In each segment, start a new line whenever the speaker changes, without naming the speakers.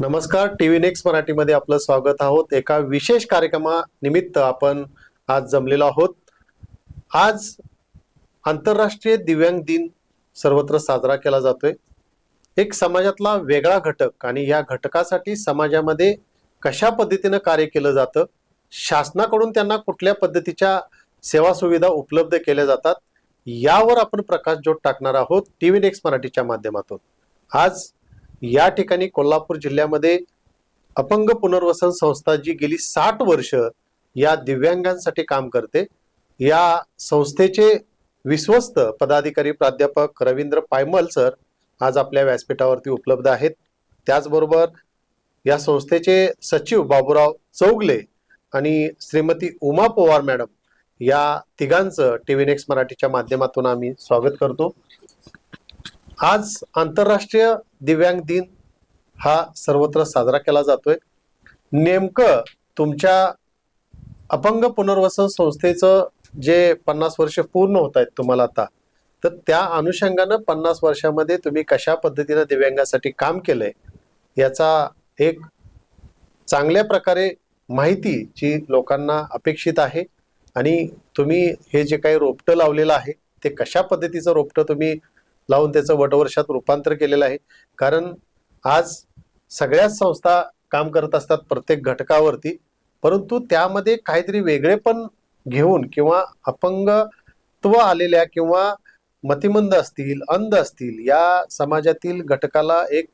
नमस्कार T V next मराठीमध्ये आपलं स्वागत आहोत. एका विशेष कार्यक्रमानिमित्त आपण आज जमलेलो आहोत. आज आंतरराष्ट्रीय दिव्यांग दिन सर्वत्र साजरा केला जातोय. एक समाजातला वेगळा घटक आणि या घटकासाठी समाजामध्ये कशा पद्धतीनं कार्य केलं जातं शासनाकडून त्यांना कुठल्या पद्धतीच्या सेवा सुविधा उपलब्ध केल्या जातात यावर आपण प्रकाशझोत टाकणार आहोत टी व्ही नेक्स्ट मराठीच्या माध्यमातून. आज या ठिकाणी कोल्हापूर जिल्ह्यामध्ये अपंग पुनर्वसन संस्था जी गेली साठ वर्ष या दिव्यांगांसाठी काम करते. या संस्थेचे विश्वस्त पदाधिकारी प्राध्यापक रवींद्र पायमल सर आज आपल्या व्यासपीठावरती उपलब्ध आहेत. त्याचबरोबर या संस्थेचे सचिव बाबूराव चौगले आणि श्रीमती उमा पवार मॅडम या तिघांचं टी व्ही नेक्स्ट मराठीच्या माध्यमातून आम्ही स्वागत करतो. आज आंतरराष्ट्रीय दिव्यांग दिन हा सर्वत्र साजरा केला जातोय. नेमकं तुमच्या अपंग पुनर्वसन संस्थेचं जे पन्नास वर्ष पूर्ण होत आहेत तुम्हाला आता तर त्या अनुषंगानं पन्नास वर्षामध्ये तुम्ही कशा पद्धतीनं दिव्यांगासाठी काम केलंय याचा एक चांगल्या प्रकारे माहिती जी लोकांना अपेक्षित आहे आणि तुम्ही हे जे काही रोपटं लावलेलं आहे ते कशा पद्धतीचं रोपटं तुम्ही लावून त्याचं वटवर्षात रूपांतर केलेलं आहे. कारण आज सगळ्याच संस्था काम करत असतात प्रत्येक घटकावरती. परंतु त्यामध्ये काहीतरी वेगळे पण घेऊन किंवा अपंगत्व आलेल्या किंवा मतिमंद असतील अंध असतील या समाजातील घटकाला एक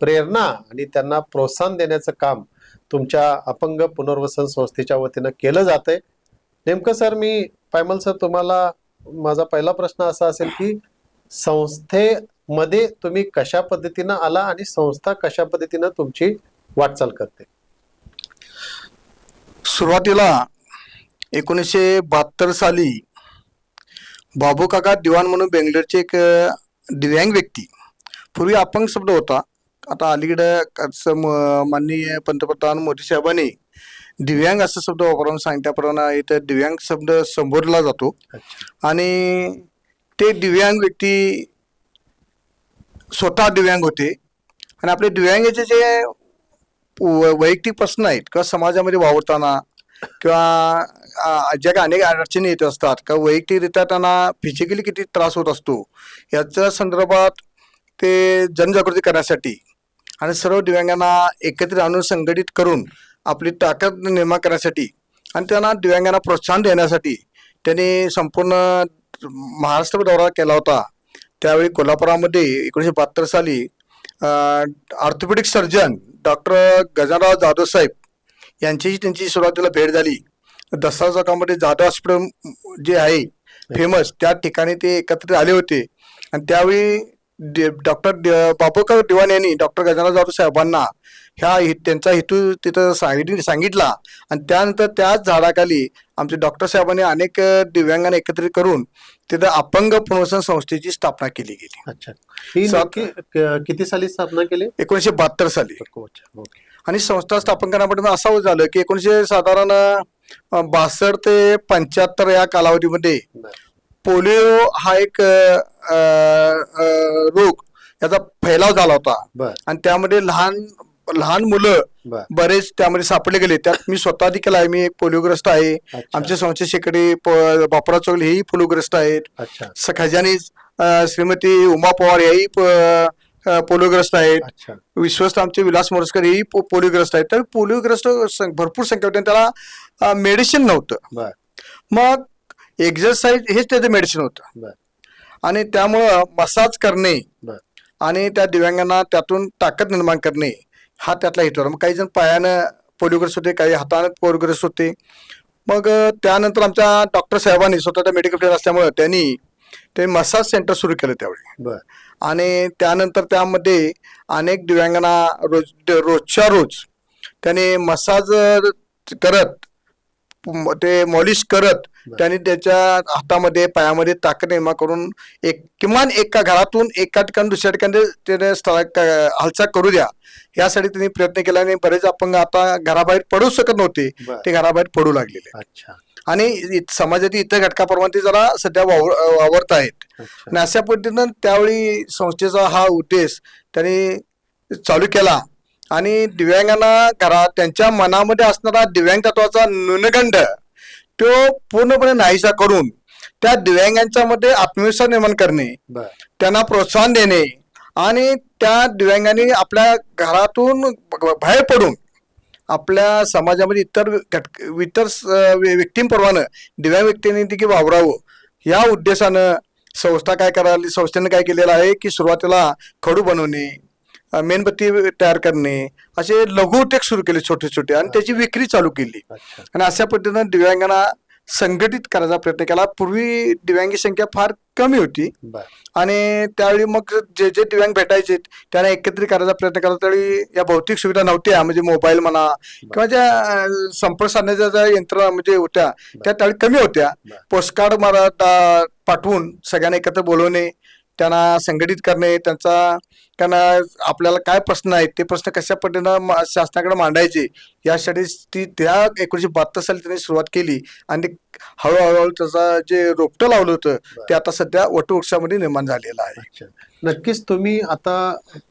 प्रेरणा आणि त्यांना प्रोत्साहन देण्याचं काम तुमच्या अपंग पुनर्वसन संस्थेच्या वतीनं केलं जात आहे नेमकं सर मी पायमल सर तुम्हाला माझा पहिला प्रश्न असा असेल की संस्थेमध्ये तुम्ही कशा पद्धतीनं आला आणि संस्था कशा पद्धतीनं तुमची वाटचाल करते?
सुरुवातीला एकोणीसशे बहात्तर साली बाबू काका दिवाण म्हणून बेंगलोरचे एक दिव्यांग व्यक्ती पूर्वी अपंग शब्द होता. आता अलीकडं माननीय पंतप्रधान मोदी साहेबांनी दिव्यांग असा शब्द वापरून सांगितल्याप्रमाणे इथं दिव्यांग शब्द संबोधला जातो. आणि ते दिव्यांग व्यक्ती स्वतः दिव्यांग होते. आणि आपले दिव्यांगाचे जे व- वैयक्तिक प्रश्न आहेत किंवा समाजामध्ये वावरताना किंवा ज्या काही अनेक अडचणी येत असतात किंवा वैयक्तिकरित्या त्यांना फिजिकली किती त्रास होत असतो याच्या संदर्भात ते जनजागृती करण्यासाठी आणि सर्व दिव्यांगांना एकत्रित आणून संघटित करून आपली ताकद निर्माण करण्यासाठी आणि त्यांना दिव्यांगांना प्रोत्साहन देण्यासाठी त्यांनी संपूर्ण महाराष्ट्र दौरा केला होता. त्यावेळी कोल्हापुरामध्ये एकोणीसशे बहात्तर साली orthopaedic surgeon doctor Gajanrao Jadhav साहेब यांचीही त्यांची सुरुवातीला भेट झाली. दसरा चौकामध्ये जाधव हॉस्पिटल जे आहे फेमस त्या ठिकाणी ते एकत्रित आले होते. आणि त्यावेळी डॉक्टर बाबूकर दिवाण यांनी डॉक्टर गजानराव जाधव साहेबांना ह्या त्यांचा हेतू तिथं सांगितली सांगितला. आणि त्यानंतर त्याच झाडाखाली आमचे डॉक्टर साहेबांनी अनेक दिव्यांगांना एकत्रित करून तिथं अपंग पुनर्वसन संस्थेची स्थापना केली गेली.
अच्छा. ही
सात-
नक्की क- किती साली स्थापना केली?
एकोणीसशे बहात्तर साली.
अच्छा, ओके.
आणि संस्था स्थापन करण्यापर्यंत असं झालं की एकोणीसशे साधारण बासष्ट ते पंच्याहत्तर या कालावधीमध्ये
बरं.
पोलिओ हा एक अ, अ, अ, रोग याचा फैलाव झाला होता.
बर.
आणि त्यामध्ये लहान लहान मुलं
बर.
बरेच त्यामध्ये सापडले गेले. त्यात मी स्वतः देखील आहे मी एक पोलिओग्रस्त आहे.
अच्छा.
आमचे संस्थे शेकडे प- बापरा चौगले हेही पोलिओग्रस्त आहेत.
अच्छा.
स- खजानी अ, श्रीमती उमा पवार प- अ, पोलिओग्रस्त आहेत.
अच्छा.
विश्वस्त आमचे विलास मोरसकर हेही पो- पोलिओग्रस्त आहेत. तर पोलिओग्रस्त सं- भरपूर संख्या होती आणि त्याला मेडिसिन नव्हतं.
बर.
मग एक्झरसाईज हेच त्याचं मेडिसिन होतं.
बर.
आणि त्यामुळं मसाज करणे
बर.
आणि त्या दिव्यांगांना त्यातून ताकद निर्माण करणे हा त्यातला हेतू होता. मग काही जण पायानं पोलिओग्रस्त होते काही हातानं पोलिओग्रस्त होते. मग त्यानंतर आमच्या डॉक्टर साहेबांनी स्वतःच्या मेडिकल फील्ड असल्यामुळं त्यांनी ते मसाज सेंटर सुरू केलं त्यावेळी.
बर.
आणि त्यानंतर त्यामध्ये अनेक दिव्यांगांना रोज रोजच्या रोज त्याने मसाज करत ते मॉलिश करत. त्यांनी त्याच्या हातामध्ये पायामध्ये ताकद निर्माण करून एक किमान एका घरातून एका ठिकाणी दुसऱ्या ठिकाणी त्याने हालचाल करू द्या. यासाठी त्यांनी प्रयत्न केला आणि बरेच अपंग आता घराबाहेर पडू शकत नव्हते. ते घराबाहेर पडू लागलेले
अच्छा.
आणि समाजातील इतर घटकाप्रमाणे ते जरा सध्या वावर वावरत आहेत. आणि अशा पद्धतीनं त्यावेळी संस्थेचा हा उद्देश त्यांनी चालू केला. आणि दिव्यांगांना घरात त्यांच्या मनामध्ये असणारा दिव्यांग तत्वाचा न्यूनगंड तो पूर्णपणे नाहीसा करून त्या दिव्यांगांच्या मध्ये आत्मविश्वास निर्माण करणे त्यांना प्रोत्साहन देणे आणि त्या दिव्यांगांनी आपल्या घरातून बाहेर पडून आपल्या समाजामध्ये इतर घटक इतर व्यक्तींप्रमाणे दिव्यांग व्यक्तींनी देखील वावरावं. या उद्देशानं संस्था काय करायला संस्थेनं काय केलेलं आहे की सुरुवातीला खडू बनवणे मेणबत्ती तयार करणे असे लघु उद्योग सुरू केले छोटे छोटे आणि त्याची विक्री चालू केली. आणि अशा पद्धतीनं दिव्यांगांना संघटित करायचा प्रयत्न केला. पूर्वी दिव्यांगी संख्या फार कमी होती. आणि त्यावेळी मग जे जे दिव्यांग भेटायचे त्यांना एकत्रित करायचा प्रयत्न केला. त्यावेळी या भौतिक सुविधा नव्हत्या म्हणजे मोबाईल म्हणा किंवा ज्या संपर्क साधण्याच्या ज्या यंत्रणा म्हणजे होत्या त्या त्यावेळी कमी होत्या. पोस्टकार्ड मला पाठवून सगळ्यांना एकत्र बोलवणे त्यांना संघटित करणे त्यांचा त्यांना आपल्याला काय प्रश्न आहेत ते प्रश्न कशा पद्धतीनं शासनाकडे मांडायचे यासाठी ती त्या एकोणीशे बहात्तर साली त्यांनी सुरुवात केली. आणि ते हळूहळू त्याचा जे रोपटं लावलं होतं ते आता सध्या वटवृक्षामध्ये निर्माण झालेलं आहे.
नक्कीच तुम्ही आता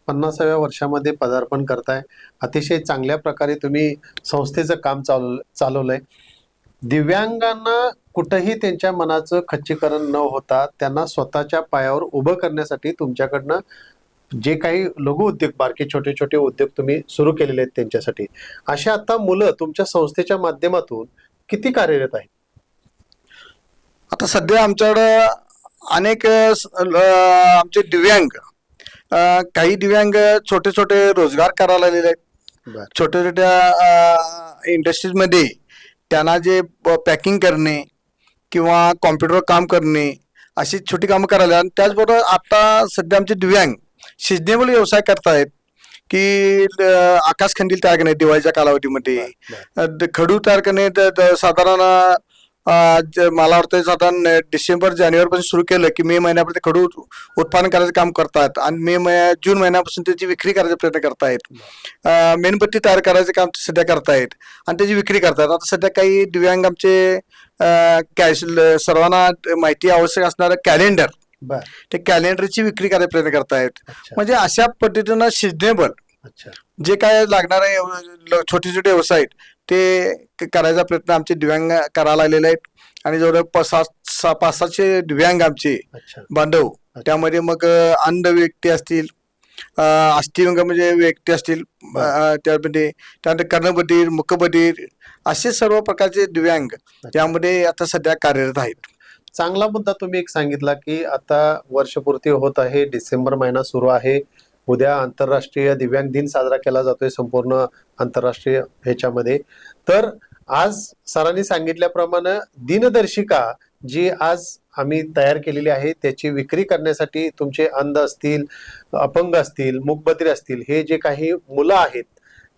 पन्नासाव्या वर्षामध्ये पदार्पण करताय. अतिशय चांगल्या प्रकारे तुम्ही संस्थेचं काम चालव चालवलंय. दिव्यांगांना कुठंही त्यांच्या मनाचं खच्चीकरण न होता त्यांना स्वतःच्या पायावर उभं करण्यासाठी तुमच्याकडनं जे काही लघु उद्योग बारके छोटे छोटे उद्योग तुम्ही सुरू केलेले आहेत त्यांच्यासाठी. अशा आता मुलं तुमच्या संस्थेच्या माध्यमातून किती कार्यरत आहेत?
आता सध्या आमच्याकडं अनेक आमचे दिव्यांग काही दिव्यांग छोटे छोटे रोजगार करायला लागलेले आहेत. छोट्या छोट्या इंडस्ट्रीजमध्ये त्यांना जे पॅकिंग करणे किंवा कॉम्प्युटरवर काम करणे अशी छोटी कामं करायला. आणि त्याचबरोबर आता सध्या आमचे दिव्यांग सिजनेबल व्यवसाय करतायत की आकाश खंदील तयार करणे दिवाळीच्या कालावधीमध्ये. खडू तयार करणे साधारण मला वाटतं साधारण डिसेंबर जानेवारीपासून सुरू केलं की मे महिन्यापर्यंत खडू उत्पादन करायचं काम करतात आणि मे महिन्या जून महिन्यापासून त्याची विक्री करायचा प्रयत्न करतायत. मेणबत्ती तयार करायचं काम सध्या करतायत आणि त्याची विक्री करतायत आता सध्या काही दिव्यांग आमचे कॅश सर्वांना माहिती आवश्यक असणारं कॅलेंडर. ते कॅलेंडरची विक्री करायचा प्रयत्न करतायत. म्हणजे अशा पद्धतीनं सिजनेबल जे काय लागणारे ल- छोटे छोटे व्यवसाय ते क- करायचा प्रयत्न आमचे दिव्यांग करायला लागलेले आहेत. आणि जवळ पाच सात पाच सातशे दिव्यांग आमचे बांधव. त्यामध्ये मग अंध व्यक्ती असतील अ, अस्थिव्यंग म्हणजे व्यक्ती असतील त्यामध्ये त्यानंतर कर्णबधीर मुखबधीर असे सर्व प्रकारचे दिव्यांग यामध्ये आता सध्या कार्यरत आहेत.
चांगला मुद्दा तुम्ही एक सांगितला की आता वर्षपूर्ती होत आहे डिसेंबर महिना सुरू आहे. उद्या आंतरराष्ट्रीय दिव्यांग दिन साजरा केला जातोय संपूर्ण आंतरराष्ट्रीय ह्याच्यामध्ये. तर आज सरांनी सांगितल्याप्रमाणे दिनदर्शिका जी आज आम्ही तयार केलेली आहे त्याची विक्री करण्यासाठी तुमचे अंध असतील अपंग असतील मूकबधीर असतील हे जे काही मुलं आहेत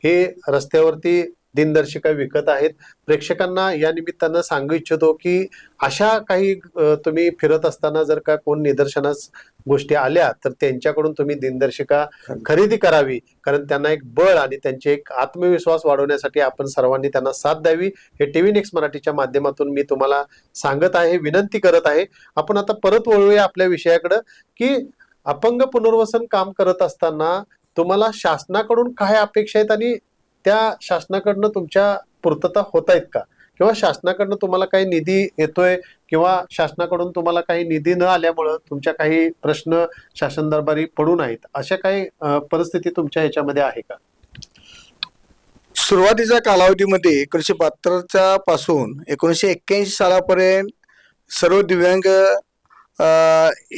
हे रस्त्यावरती दिनदर्शिका विकत आहेत. प्रेक्षकांना या निमित्तानं सांगू इच्छितो की अशा काही तुम्ही फिरत असताना जर का कोण निदर्शनास गोष्टी आल्या तर त्यांच्याकडून तुम्ही दिनदर्शिका खरेदी करावी. कारण त्यांना एक बळ आणि त्यांचे एक आत्मविश्वास वाढवण्यासाठी आपण सर्वांनी त्यांना साथ द्यावी. हे टीव्ही नेक्स्ट मराठीच्या माध्यमातून मी तुम्हाला सांगत आहे विनंती करत आहे. आपण आता परत वळूया आपल्या विषयाकडं की अपंग पुनर्वसन काम करत असताना तुम्हाला शासनाकडून काय अपेक्षा आहेत आणि त्या शासनाकडनं तुमच्या पूर्तता होत आहेत का? किंवा शासनाकडनं तुम्हाला काही निधी येतोय किंवा शासनाकडून तुम्हाला काही निधी न आल्यामुळं तुमच्या काही प्रश्न शासन दरबारी पडून आहेत अशा काही परिस्थिती तुमच्या ह्याच्यामध्ये आहे का?
सुरुवातीच्या कालावधीमध्ये एकोणीशे बहात्तरच्या पासून एकोणीशे एक्क्याऐंशी सालापर्यंत सर्व दिव्यांग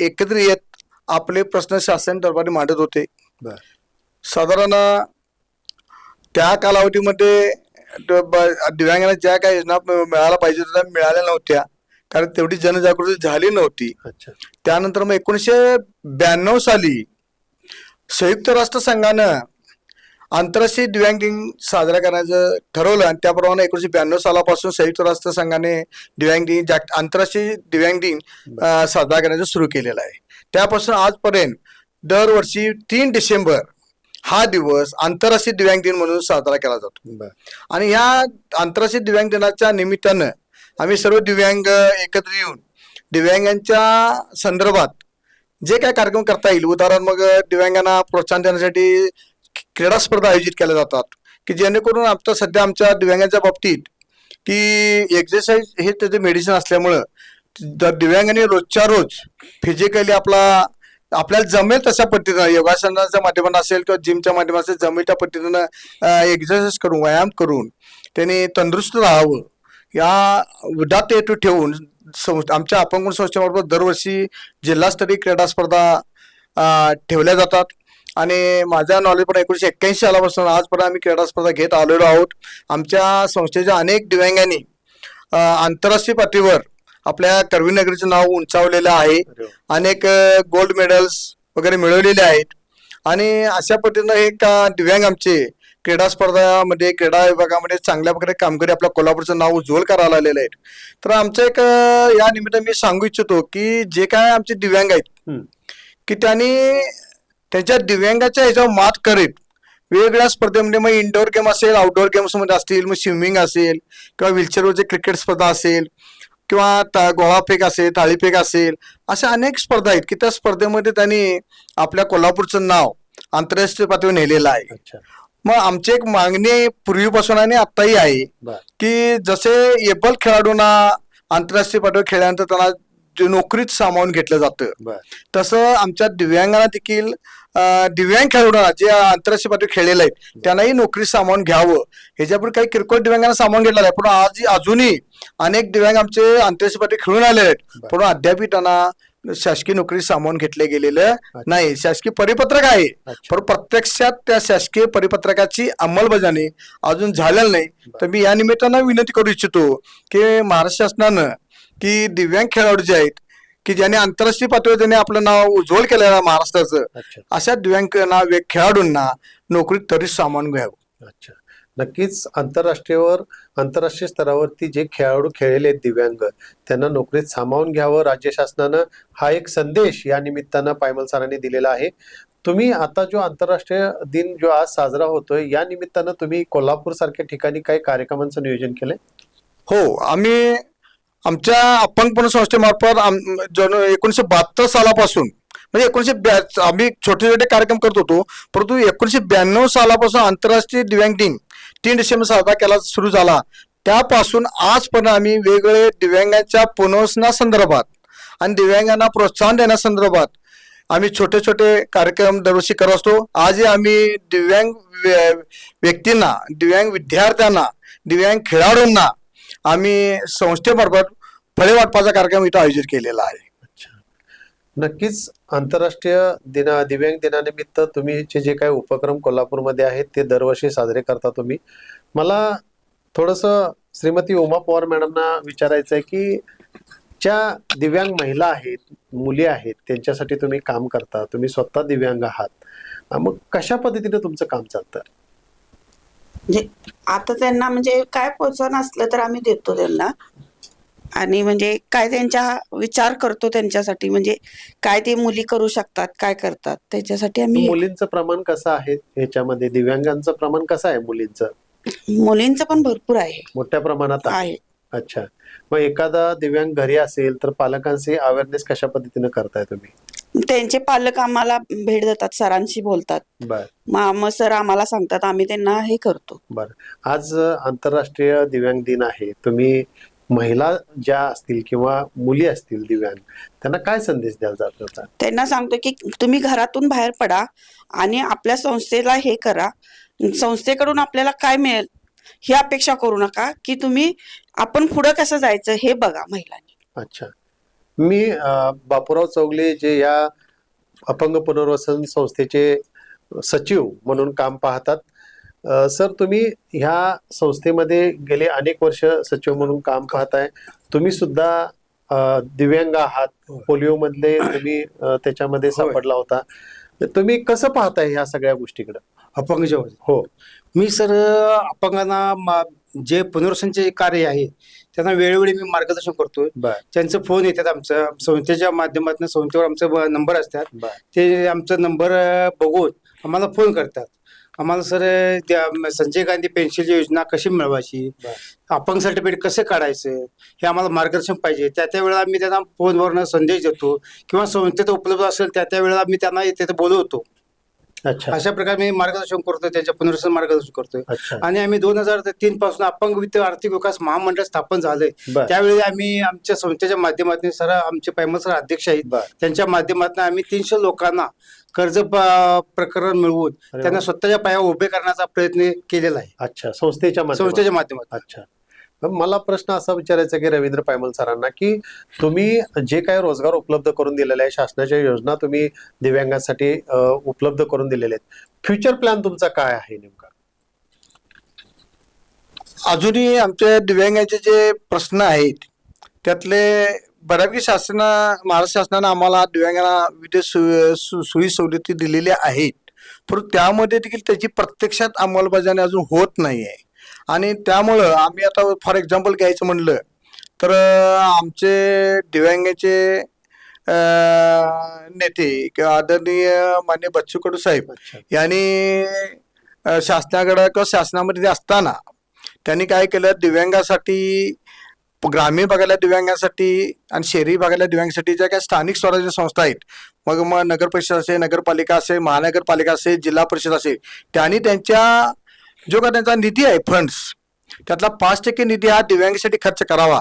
एकत्र येत आपले प्रश्न शासन दरबारी मांडत होते. साधारण त्या कालावधीमध्ये दिव्यांगांना ज्या काही योजना मिळायला पाहिजे त्या मिळाल्या नव्हत्या. कारण तेवढी जनजागृती झाली नव्हती.
अच्छा.
त्यानंतर मग एकोणीसशे ब्याण्णव साली संयुक्त राष्ट्र संघानं आंतरराष्ट्रीय दिव्यांग दिन साजरा करण्याचं ठरवलं आणि त्याप्रमाणे एकोणीसशे ब्याण्णव सालापासून संयुक्त राष्ट्र संघाने दिव्यांग दिन जाग आंतरराष्ट्रीय दिव्यांग दिन साजरा करण्याचं सुरू केलेलं आहे. त्यापासून आजपर्यंत दरवर्षी तीन डिसेंबर हा दिवस आंतरराष्ट्रीय दिव्यांग दिन म्हणून साजरा केला जातो. आणि ह्या आंतरराष्ट्रीय दिव्यांग दिनाच्या निमित्तानं आम्ही सर्व दिव्यांग एकत्र येऊन दिव्यांगांच्या संदर्भात जे काय कार्यक्रम करता येईल उदाहरण मग दिव्यांगांना प्रोत्साहन देण्यासाठी क्रीडा स्पर्धा आयोजित केल्या जातात की जेणेकरून आता सध्या आमच्या दिव्यांगांच्या बाबतीत की एक्सरसाइज हे त्याचे मेडिसिन असल्यामुळं दिव्यांगांनी रोजच्या रोज फिजिकली आपला आपल्याला जमेल तशा पद्धतीनं. योगासनाच्या माध्यमातून असेल किंवा जिमच्या माध्यमात असेल, जमेल त्या पद्धतीनं एक्सरसाइज करून व्यायाम करून त्याने तंदुरुस्त राहावं. या उदात्त हेतू ठेवून संस्थ- आमच्या अपंग संस्थेमार्फत दरवर्षी जिल्हास्तरीय क्रीडा स्पर्धा ठेवल्या जातात. आणि माझ्या नॉलेज पण एकोणीसशे एक्क्याऐंशी सालापासून आजपर्यंत आम्ही क्रीडा स्पर्धा घेत आलेलो आहोत. आमच्या संस्थेच्या अनेक दिव्यांगांनी आंतरराष्ट्रीय पातळीवर आपल्या करवीनगरीचं नाव उंचावलेलं आहे. अनेक गोल्ड मेडल्स वगैरे मिळवलेले आहेत आणि अशा पद्धतीनं एक अ, दिव्यांग आमचे क्रीडा स्पर्धामध्ये क्रीडा विभागामध्ये चांगल्या प्रकारे कामगिरी आपल्या कोल्हापूरचं नाव उज्ज्वल करायला आलेलं आहे तर आमचं एक या निमित्त मी सांगू इच्छितो की जे काय आमचे दिव्यांग आहेत. की त्यांनी त्यांच्या दिव्यांगाच्या ह्याच्यावर मात करीत वेगवेगळ्या स्पर्धेमध्ये मग इंडोर गेम असेल आउटडोर गेम्समध्ये असतील मग स्विमिंग असेल किंवा व्हीलचेअरवरची क्रिकेट स्पर्धा असेल किंवा ता- गोळाफेक असेल थाळीफेक असेल अशा अनेक स्पर्धा आहेत की त्या स्पर्धेमध्ये त्यांनी आपल्या कोल्हापूरचं नाव आंतरराष्ट्रीय पातळीवर नेलेलं आहे. मग आमची एक मागणी पूर्वीपासून आणि आत्ताही आहे की जसे एबल खेळाडूंना आंतरराष्ट्रीय पातळीवर खेळल्यानंतर त्यांना नोकरीत सामावून घेतलं जातं. तसं आमच्या दिव्यांगांना देखील दिव्यांग खेळाडूंना जे आंतरराष्ट्रीय पातळीवर खेळलेले आहेत त्यांनाही नोकरी सामावून घ्यावं. ह्याच्यापूर्वी काही किरकोळ दिव्यांगांना सामावून घेतलेलं आहे पण आज अजूनही अनेक दिव्यांग आमचे आंतरराष्ट्रीय पातळी खेळून आलेले आहेत. पण अद्यापही त्यांना शासकीय नोकरी सामावून घेतले गेलेलं नाही. शासकीय परिपत्रक आहे. पण प्रत्यक्षात त्या शासकीय परिपत्रकाची अंमलबजावणी अजून झालेली नाही. तर मी या निमित्तानं विनंती करू इच्छितो की महाराष्ट्र शासनानं की दिव्यांग खेळाडू जे आहेत की ज्यांनी आंतरराष्ट्रीय पातळीवर त्यांनी आपलं नाव उज्ज्वल केलेलं आहे महाराष्ट्राचं अशा दिव्यांगांना वे- खेळाडूंना नोकरीत तरी सामावून घ्यावं.
अच्छा. नक्कीच आंतरराष्ट्रीयवर आंतरराष्ट्रीय स्तरावरती जे खेळाडू खेळलेले आहेत दिव्यांग त्यांना नोकरीत सामावून घ्यावं राज्य शासनानं हा एक संदेश या निमित्तानं पायमल सरांनी दिलेला आहे. तुम्ही आता जो आंतरराष्ट्रीय दिन जो आज साजरा होतोय या निमित्तानं तुम्ही कोल्हापूर सारख्या ठिकाणी काही कार्यक्रमांचं नियोजन केलंय?
हो आम्ही आमच्या अपंगपण संस्थेमार्फत आम- जन एकोणीसशे बहात्तर सालापासून म्हणजे एकोणीसशे ब्या- आम्ही छोटे छोटे कार्यक्रम करत होतो परंतु एकोणीशे ब्याण्णव सालापासून आंतरराष्ट्रीय दिव्यांग दिन तीन डिसेंबर साजरा केला सुरू झाला. त्यापासून आजपर्यंत आम्ही वेगवेगळे दिव्यांगांच्या पुनर्वसना संदर्भात आणि दिव्यांगांना प्रोत्साहन देण्यासंदर्भात आम्ही छोटे छोटे कार्यक्रम दरवर्षी करत असतो. आजही आम्ही दिव्यांग व्य- व्यक्तींना दिव्यांग विद्यार्थ्यांना दिव्यांग खेळाडूंना आम्ही संस्थेमार्फत फळे वाटपाचा कार्यक्रम इथं आयोजित केलेला आहे.
अच्छा. नक्कीच आंतरराष्ट्रीय दिना दिव्यांग दिनानिमित्त तुम्ही जे काही उपक्रम कोल्हापूरमध्ये आहेत ते दरवर्षी साजरे करता तुम्ही. मला थोडंसं श्रीमती उमा पवार मॅडमना विचारायचं आहे की ज्या दिव्यांग महिला आहेत मुली आहेत त्यांच्यासाठी तुम्ही काम करता तुम्ही स्वतः दिव्यांग आहात. मग कशा पद्धतीने तुमचं काम चालतं?
म्हणजे आता त्यांना म्हणजे काय प्रोत्साहन असलं तर आम्ही देतो त्यांना. आणि म्हणजे काय त्यांच्या विचार करतो त्यांच्यासाठी म्हणजे काय ते मुली करू शकतात काय करतात त्याच्यासाठी आम्ही
मुलींचं प्रमाण कसं आहे? ह्याच्यामध्ये दिव्यांगांचं प्रमाण कसं आहे मुलींचं?
मुलींचं पण भरपूर आहे.
मोठ्या प्रमाणात आहे?
आहे.
अच्छा. मग एखादा दिव्यांग घरी असेल तर पालकांचे अवेअरनेस कशा पद्धतीने करताय तुम्ही?
त्यांचे पालक आम्हाला भेट देतात सरांशी बोलतात.
बर.
मग मग सर आम्हाला सांगतात आम्ही त्यांना हे करतो.
बर. आज आंतरराष्ट्रीय दिव्यांग दिन आहे. तुम्ही महिला ज्या असतील किंवा मुली असतील दिव्यांग त्यांना काय संदेश द्याल जात होता?
त्यांना सांगतो की तुम्ही घरातून बाहेर पडा आणि आपल्या संस्थेला हे करा. संस्थेकडून आपल्याला काय मिळेल ही अपेक्षा करू नका की तुम्ही आपण पुढं कसं जायचं हे बघा महिलांनी.
अच्छा. मी बापूराव चौगले जे या अपंग पुनर्वसन संस्थेचे सचिव म्हणून काम पाहतात सर तुम्ही ह्या संस्थेमध्ये गेले अनेक वर्ष सचिव म्हणून काम पाहताय. तुम्ही सुद्धा दिव्यांग आहात. पोलिओ मधले तुम्ही त्याच्यामध्ये. सापडला होता. तुम्ही कसं पाहताय ह्या सगळ्या गोष्टीकडे?
अपंग
हो.
मी सर अपंगांना जे पुनर्वसनचे कार्य आहे त्यांना वेळोवेळी मी मार्गदर्शन करतोय.
बर.
त्यांचं फोन येतात आमचं. संस्थेच्या माध्यमातून संस्थेवर आमचं नंबर असतात.
बर.
ते आमचा नंबर बघून आम्हाला फोन करतात. आम्हाला सर त्या म- संजय गांधी पेन्शन योजना कशी मिळवायची?
बर.
अपंग सर्टिफिकेट कसे काढायचं? हे आम्हाला मार्गदर्शन पाहिजे. त्या त्या वेळेला मी त्यांना फोनवरनं संदेश देतो. किंवा संस्थेत उपलब्ध असेल त्या त्या वेळेला मी त्यांना तिथे बोलवतो.
अच्छा.
अशा प्रकारे मी मार्गदर्शन करतोय त्यांच्या पुनर्वसन मार्गदर्शन करतोय.
अच्छा.
आणि आम्ही दोन हजार तीन पासून अपंग वित्त आर्थिक विकास महामंडळ स्थापन झालंय.
बर.
त्यावेळी आम्ही आमच्या संस्थेच्या माध्यमातून सर आमचे पैमल सर अध्यक्ष आहेत.
बर.
त्यांच्या माध्यमातून आम्ही तीनशे लोकांना कर्ज प- प्रकरण मिळवून
अरे
त्यांना. स्वतःच्या पायावर उभे करण्याचा प्रयत्न केलेला आहे.
अच्छा संस्थेच्या माध्यमातून.
संस्थेच्या माध्यमातून.
अच्छा. मला प्रश्न असा विचारायचा की रवींद्र पायमल सरांना की तुम्ही जे काही रोजगार उपलब्ध करून दिलेले आहे शासनाच्या योजना तुम्ही दिव्यांगांसाठी उपलब्ध करून दिलेले आहेत. फ्युचर प्लॅन तुमचा काय आहे नेमका?
अजूनही आमच्या दिव्यांगाचे जे प्रश्न आहेत त्यातले बऱ्यापैकी शासना महाराष्ट्र शासनानं आम्हाला दिव्यांगांना विविध सु- सोयी सवलती दिलेल्या आहेत. परंतु त्यामध्ये देखील त्याची प्रत्यक्षात अंमलबजावणी अजून होत नाही आहे आणि त्यामुळं आम्ही आता फॉर एक्झाम्पल घ्यायचं म्हणलं तर आमचे दिव्यांगाचे नेते किंवा आदरणीय मान्य बच्चू कडू साहेब यांनी शासनाकडे किंवा शासनामध्ये असताना त्यांनी काय केलं दिव्यांगासाठी ग्रामीण भागाला दिव्यांगासाठी आणि शहरी भागाला दिव्यांगासाठी ज्या काही स्थानिक स्वराज्य संस्था आहेत मग मग नगर परिषद असेल नगरपालिका असेल महानगरपालिका असेल जिल्हा परिषद असेल त्यांनी त्यांच्या जो का त्यांचा निधी आहे फंड्स त्यातला पाच टक्के निधी हा दिव्यांगासाठी खर्च करावा.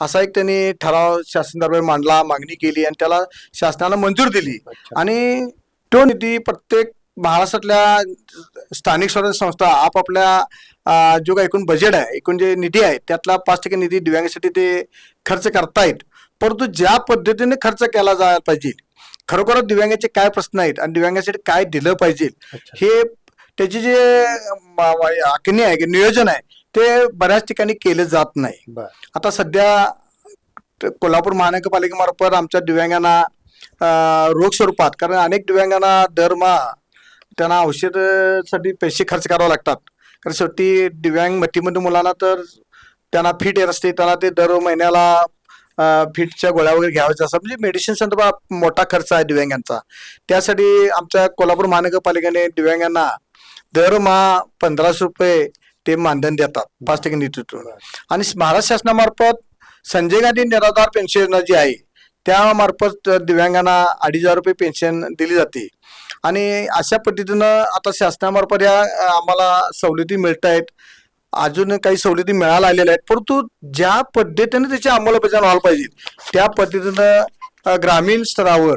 असा एक त्यांनी ठराव शासन दरबार मांडला मागणी केली आणि त्याला शासनानं मंजूर दिली. आणि तो निधी प्रत्येक महाराष्ट्रातल्या स्थानिक स्वराज्य संस्था आपापल्या जो काही एकूण बजेट आहे एकूण जे निधी आहे त्यातला पाच टक्के निधी दिव्यांगासाठी ते खर्च करतायत. परंतु ज्या पद्धतीने खर्च केला जायला पाहिजे खरोखरच दिव्यांगाचे काय प्रश्न आहेत आणि दिव्यांगासाठी काय दिलं पाहिजे हे त्याची जे आखणी आहे की नियोजन आहे ते बऱ्याच ठिकाणी केलं जात नाही. आता सध्या कोल्हापूर महानगरपालिकेमार्फत आमच्या दिव्यांगांना रोख स्वरूपात कारण अनेक दिव्यांगांना दरमहा त्यांना औषधासाठी पैसे खर्च करावे लागतात. कारण शेवटी दिव्यांग मतीमध्ये मुलांना तर त्यांना फिट येत असते त्यांना ते दर महिन्याला फिटच्या गोळ्या वगैरे घ्यायच्या असतात. म्हणजे मेडिसिन संदर्भात मोठा खर्च आहे दिव्यांगांचा. त्यासाठी आमच्या कोल्हापूर महानगरपालिकेने दिव्यांगांना दरमहा पंधराशे रुपये ते मानधन देतात पाच टक्के निधीतून आणि महाराष्ट्र शासनामार्फत संजय गांधी निराधार पेन्शन योजना जी आहे त्यामार्फत दिव्यांगांना अडीच हजार रुपये पेन्शन दिली जाते. आणि अशा पद्धतीनं आता शासनामार्फत या आम्हाला सवलती मिळत आहेत. अजून काही सवलती मिळायला आलेल्या आहेत परंतु ज्या पद्धतीने त्याची अंमलबजावणी व्हायला पाहिजे त्या पद्धतीनं ग्रामीण स्तरावर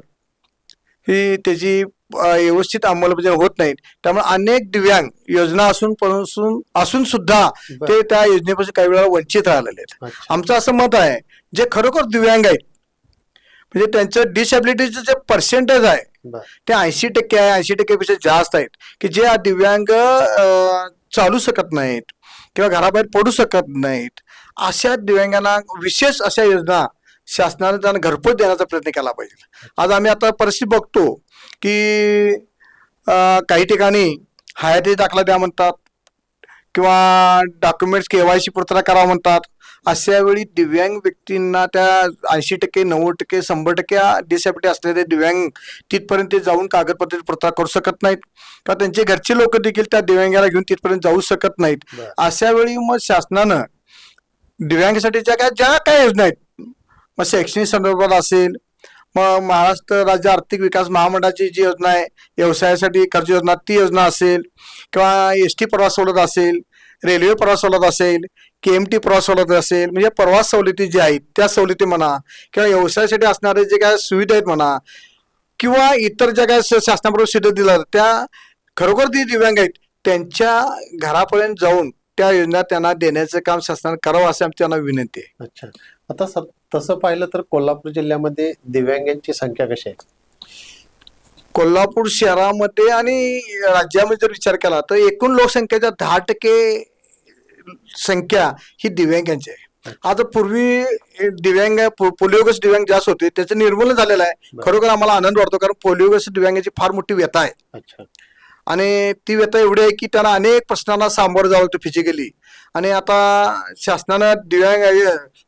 ही त्याची व्यवस्थित अंमलबजावणी होत नाहीत त्यामुळे अनेक दिव्यांग योजना असून पासून असून सुद्धा. ते त्या योजनेपासून काही वेळा वंचित राहिलेले आहेत. आमचं असं मत आहे जे खरोखर दिव्यांग आहेत म्हणजे त्यांचं डिसॅबिलिटीचं जे पर्सेंटेज आहे ते ऐंशी टक्के आहे ऐंशी टक्केपेक्षा जास्त आहेत. की जे दिव्यांग चालू शकत नाहीत किंवा घराबाहेर पडू शकत नाहीत अशा दिव्यांगांना विशेष अशा योजना शासनाने त्यांना घरपोच देण्याचा प्रयत्न केला पाहिजे. आज आम्ही आता परिस्थिती बघतो की काही ठिकाणी हयाती दाखला द्या म्हणतात किंवा डॉक्युमेंट्स केवायसी पूर्तता करावा म्हणतात. अशा वेळी दिव्यांग व्यक्तींना त्या ऐंशी टक्के नव्वद टक्के शंभर टक्के डिसॅबिलिटी असलेले दिव्यांग तिथपर्यंत जाऊन कागदपत्र पूर्तता करू शकत नाहीत. किंवा त्यांचे घरचे लोक देखील त्या दिव्यांगाला घेऊन तिथपर्यंत जाऊ शकत नाहीत. अशा वेळी मग शासनानं दिव्यांगासाठी ज्या काय ज्या काय योजना आहेत मग शैक्षणिक संदर्भात असेल मग महाराष्ट्र राज्य आर्थिक विकास महामंडळाची जी योजना आहे व्यवसायासाठी कर्ज योजना ती योजना असेल किंवा एस टी प्रवास सवलत असेल रेल्वे प्रवास सवलत असेल के एम टी प्रवास सवलत असेल म्हणजे प्रवास सवलती ज्या आहेत त्या सवलती म्हणा किंवा व्यवसायासाठी असणारे जे काय सुविधा आहेत म्हणा किंवा इतर ज्या काय शासनाबरोबर सुविधा दिल्या त्या खरोखर जे दिव्यांग आहेत त्यांच्या घरापर्यंत जाऊन त्या योजना त्यांना देण्याचं काम शासनाने करावं असं आमची त्यांना विनंती आहे.
अच्छा. आता सर तसं पाहिलं तर कोल्हापूर जिल्ह्यामध्ये दिव्यांगांची संख्या कशी आहे?
कोल्हापूर शहरामध्ये आणि राज्यामध्ये जर विचार केला तर एकूण लोकसंख्येच्या दहा टक्के संख्या ही दिव्यांगांची आहे. आता पूर्वी दिव्यांग पो- पोलिओग्रस्त दिव्यांग जास्त होते त्याचं निर्मूलन झालेलं आहे. खरोखर आम्हाला आनंद वाटतो कारण पोलिओग्रस्त दिव्यांगाची फार मोठी व्यथा आहे. आणि ती व्यथा एवढी आहे की त्यांना अनेक प्रश्नांना सामोरं जावं लागतं फिजिकली आणि आता शासनानं दिव्यांग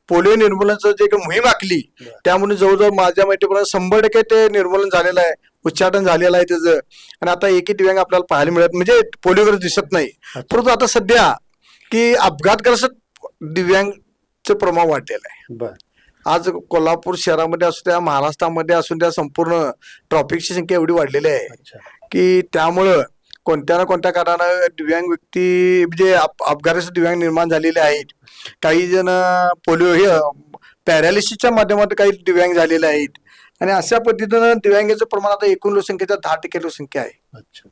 पोलिओ निर्मूलनाचं जे काही मोहीम आखली. त्यामुळे जवळजवळ माझ्या माहितीप्रमाणे शंभर टक्के ते निर्मूलन झालेलं आहे उच्चाटन झालेलं आहे त्याचं. आणि आता एकही दिव्यांग आपल्याला पाहायला मिळत म्हणजे पोलिओग्रस्त दिसत नाही. परंतु आता सध्या की अपघातग्रस्त दिव्यांगचं प्रमाण वाढलेलं आहे.
बर.
आज कोल्हापूर शहरामध्ये असू द्या महाराष्ट्रामध्ये असू द्या संपूर्ण ट्रॉफिकची संख्या एवढी वाढलेली आहे की त्यामुळं कोणत्या ना कोणत्या कारणानं दिव्यांग व्यक्ती म्हणजे अप- अपघाताचे दिव्यांग निर्माण झालेले आहेत. काही जण पोलिओ हे पॅरालिसिसच्या माध्यमातून काही दिव्यांग झालेले आहेत. आणि अशा पद्धतीनं दिव्यांगाचं प्रमाण आता एकूण लोकसंख्येचा दहा टक्के लोकसंख्या आहे.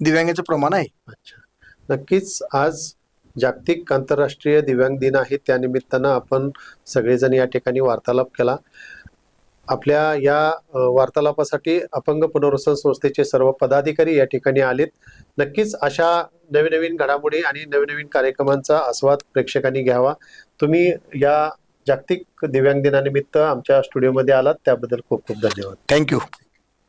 दिव्यांगाचं प्रमाण आहे.
अच्छा. नक्कीच आज जागतिक आंतरराष्ट्रीय दिव्यांग दिन आहे. त्यानिमित्तानं आपण सगळेजण या ठिकाणी वार्तालाप केला. आपल्या या वार्तालापासाठी अपंग पुनर्वसन संस्थेचे सर्व पदाधिकारी या ठिकाणी आलेत. नक्कीच अशा नवीन नवीन घडामोडी आणि नवीन नवीन कार्यक्रमांचा आस्वाद प्रेक्षकांनी घ्यावा. तुम्ही या जागतिक दिव्यांग दिनानिमित्त आमच्या स्टुडिओमध्ये आलात. त्याबद्दल खूप खूप धन्यवाद.
थँक्यू